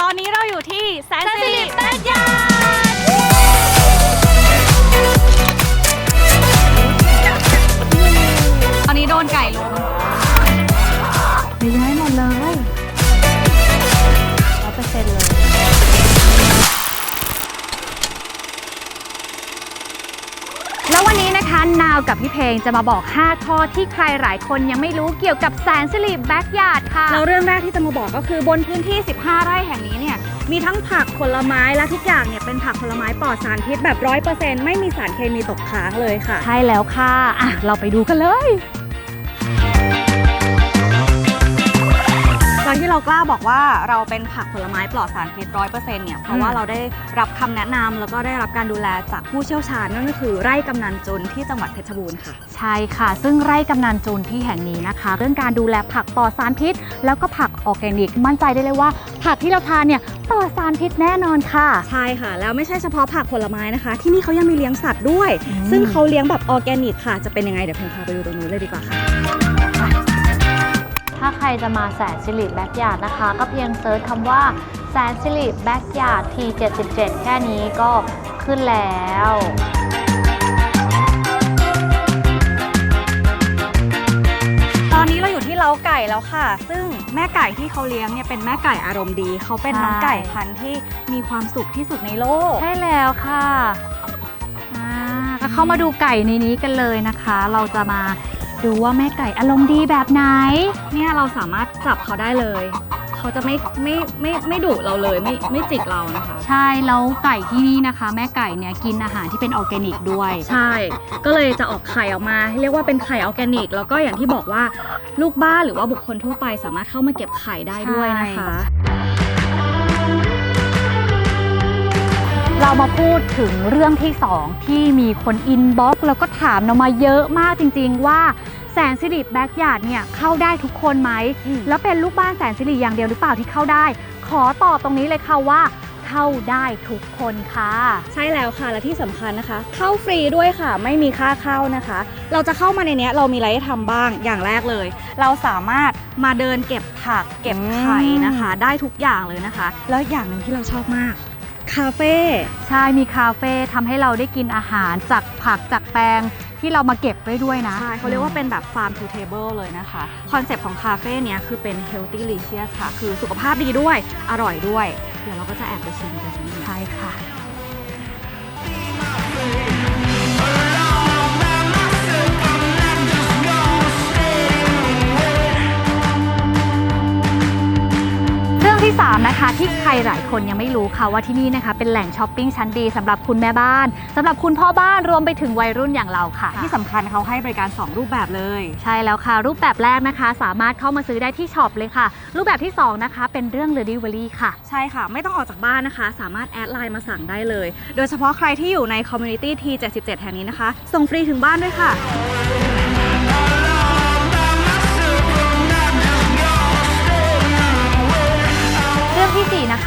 ตอนนี้เราอยู่ที่แสนสิริแบดยาตอนนี้โดนไก่ลุมมีให้หมดเลยร้อยเปอร์เซ็นต์เลย นนี้นะคะนาวกับพี่เพลงจะมาบอก 5 ข้อที่ใครหลายคนยังไม่รู้เกี่ยวกับแสนสิริแบ็กยาร์ดค่ะ แล้วเรื่องแรกที่จะมาบอกก็คือบนพื้นที่ 15 ไร่แห่งนี้เนี่ยมีทั้งผักผลไม้และทุกอย่างเนี่ยเป็นผักผลไม้ปลอดสารพิษแบบร้อยเปอร์เซ็นต์ไม่มีสารเคมีตกค้างเลยค่ะ ใช่แล้วค่ะอะ เราไปดูกันเลย การที่เรากล้าบอกว่าเราเป็นผักผลไม้ปลอดสารพิษร้อยเปอร์เซ็นต์เนี่ยเพราะว่าอืมเราได้รับคำแนะนำแล้วก็ได้รับการดูแลจากผู้เชี่ยวชาญนั่นก็คือไร่กำนันจุนที่จังหวัดเพชรบูรณ์ค่ะ ใช่ค่ะ ซึ่งไร่กำนันจูนที่แห่งนี้นะคะ เรื่องการดูแลผักปลอดสารพิษ แล้วก็ผักออร์แกนิก มั่นใจได้เลยว่า ผักที่เราทานเนี่ยปลอดสารพิษแน่นอนค่ะ ใช่ค่ะ แล้วไม่ใช่เฉพาะผักผลไม้นะคะ ที่นี่เขายังมีเลี้ยงสัตว์ด้วย อืม ซึ่งเขาเลี้ยงแบบออร์แกนิกค่ะ จะเป็นยังไงเดี๋ยวเพนพาไปดูตรงนู้นเลยดีกว่าค่ะถ้าใครจะมาแสนสิริแบ็กยาร์ดนะคะ ก็เพียงเซิร์ชคำว่าแสนสิริแบ็กยาร์ด T77 แค่นี้ก็ขึ้นแล้วตอนนี้เราอยู่ที่เล้าไก่แล้วค่ะ ซึ่งแม่ไก่ที่เขาเลี้ยงเนี่ยเป็นแม่ไก่อารมณ์ดี เขาเป็นน้องไก่พันธุ์ที่มีความสุขที่สุดในโลก ใช่แล้วค่ะอ่าก็เข้ามาดูไก่ในนี้กันเลยนะคะ เราจะมา ดูว่าแม่ไก่อารมณ์ดีแบบไหน เนี่ยเราสามารถจับเขาได้เลย เขาจะไม่ไม่ไม่ไม่ดุเราเลยไม่ไม่จิกเรานะคะ ใช่แล้วไก่ที่นี่นะคะ แม่ไก่เนี่ยกินอาหารที่เป็นออร์แกนิกด้วย ใช่ ก็เลยจะออกไข่ออกมาให้เรียกว่าเป็นไข่ออร์แกนิก แล้วก็อย่างที่บอกว่าลูกบ้านหรือว่าบุคคลทั่วไปสามารถเข้ามาเก็บไข่ได้ด้วยนะคะ เรามาพูดถึงเรื่องที่ 2 ที่มีคนอินบ็อกซ์แล้วก็ถามเรามาเยอะมากจริง ๆ ว่า แสนสิริแบ็กยาร์ดเนี่ยเข้าได้ทุกคนไหมอืมแล้วเป็นลูกบ้านแสนสิริอย่างเดียวหรือเปล่าที่เข้าได้ ขอตอบตรงนี้เลยค่ะว่าเข้าได้ทุกคนค่ะ ใช่แล้วค่ะและที่สำคัญนะคะ เข้าฟรีด้วยค่ะ ไม่มีค่าเข้านะคะ เราจะเข้ามาในเนี้ยเรามีอะไรให้ทำบ้างอย่างแรกเลย เราสามารถมาเดินเก็บผักเก็บไข่นะคะ ได้ทุกอย่างเลยนะคะ แล้วอย่างหนึ่งที่เราชอบมากคาเฟ่ใช่มีคาเฟ่ทำให้เราได้กินอาหารจากผักจากแปลง ที่เรามาเก็บไว้ด้วยนะ ใช่เขาเรียกว่าเป็นแบบ farm to table เลยนะคะ คอนเซปต์ของคาเฟ่เนี้ยคือเป็น healthy licious ค่ะ คือสุขภาพดีด้วย อร่อยด้วย เดี๋ยวเราก็จะแอบไปชิมกันนิดนึงใช่ค่ะ ที่3นะคะที่ใครหลายคนยังไม่รู้ค่ะว่าที่นี่นะคะเป็นแหล่งช้อปปิ้งชั้นดีสำหรับคุณแม่บ้านสำหรับคุณพ่อบ้านรวมไปถึงวัยรุ่นอย่างเราค่ะ ที่สำคัญเขาให้บริการ 2 รูปแบบเลย ใช่แล้วค่ะ รูปแบบแรกนะคะ สามารถเข้ามาซื้อได้ที่ช็อปเลยค่ะ รูปแบบที่ 2 นะคะ เป็นเรื่อง Delivery ค่ะ ใช่ค่ะ ไม่ต้องออกจากบ้านนะคะ สามารถแอดไลน์มาสั่งได้เลย โดยเฉพาะใครที่อยู่ใน Community T77 แห่งนี้นะคะ ส่งฟรีถึงบ้านด้วยค่ะ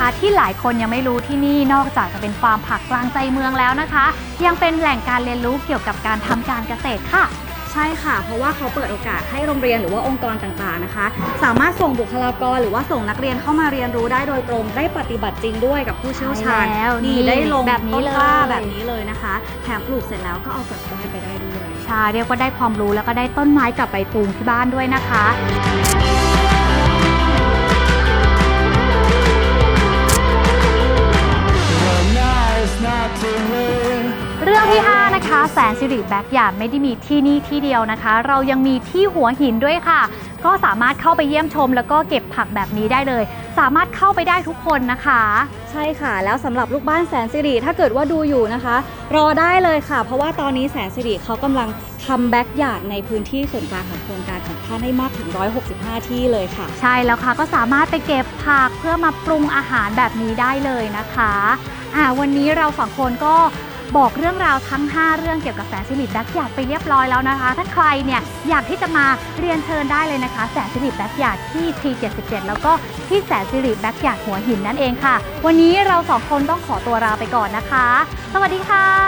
นะคะที่หลายคนยังไม่รู้ที่นี่นอกจากจะเป็นฟาร์มผักกลางใจเมืองแล้วนะคะ ยังเป็นแหล่งการเรียนรู้เกี่ยวกับการทำการเกษตรค่ะ ใช่ค่ะ เพราะว่าเขาเปิดโอกาสให้โรงเรียนหรือว่าองค์กรต่างๆนะคะ สามารถส่งบุคลากรหรือว่าส่งนักเรียนเข้ามาเรียนรู้ได้โดยตรงได้ปฏิบัติจริงด้วยกับผู้เชี่ยวชาญใช่แล้วนี่นี่ได้ลงแบบนี้ต้นเลยกล้าแบบนี้เลยนะคะแถมปลูกเสร็จแล้วก็เอากลับบ้านไปได้ด้วยใช่เรียกว่าได้ความรู้แล้วก็ได้ต้นไม้กลับไปปลูกที่บ้านด้วยนะคะ นะคะแสนสิริแบ็กยาร์ดไม่ได้มีที่นี่ที่เดียวนะคะ เรายังมีที่หัวหินด้วยค่ะ ก็สามารถเข้าไปเยี่ยมชม แล้วก็เก็บผักแบบนี้ได้เลย สามารถเข้าไปได้ทุกคนนะคะ ใช่ค่ะ แล้วสำหรับลูกบ้านแสนสิริถ้าเกิดว่าดูอยู่นะคะ รอได้เลยค่ะ เพราะว่าตอนนี้แสนสิริเขากำลังทำแบ็กยาร์ดในพื้นที่ส่วนกลางของโครงการของท่านได้มากถึง 165 ที่เลยค่ะ ใช่แล้วค่ะก็สามารถไปเก็บผักเพื่อมาปรุงอาหารแบบนี้ได้เลยนะคะอ่าวันนี้เราสองคนก็ บอกเรื่องราวทั้ง 5 เรื่องเกี่ยวกับแสนสิริแบ็กยาดไปเรียบร้อยแล้วนะคะ ถ้าใครเนี่ยอยากที่จะมาเรียนเชิญได้เลยนะคะ แสนสิริแบ็กยาดที่ T77 แล้วก็ที่แสนสิริแบ็กยาดหัวหินนั่นเองค่ะ วันนี้เราสองคนต้องขอตัวลาไปก่อนนะคะ สวัสดีค่ะ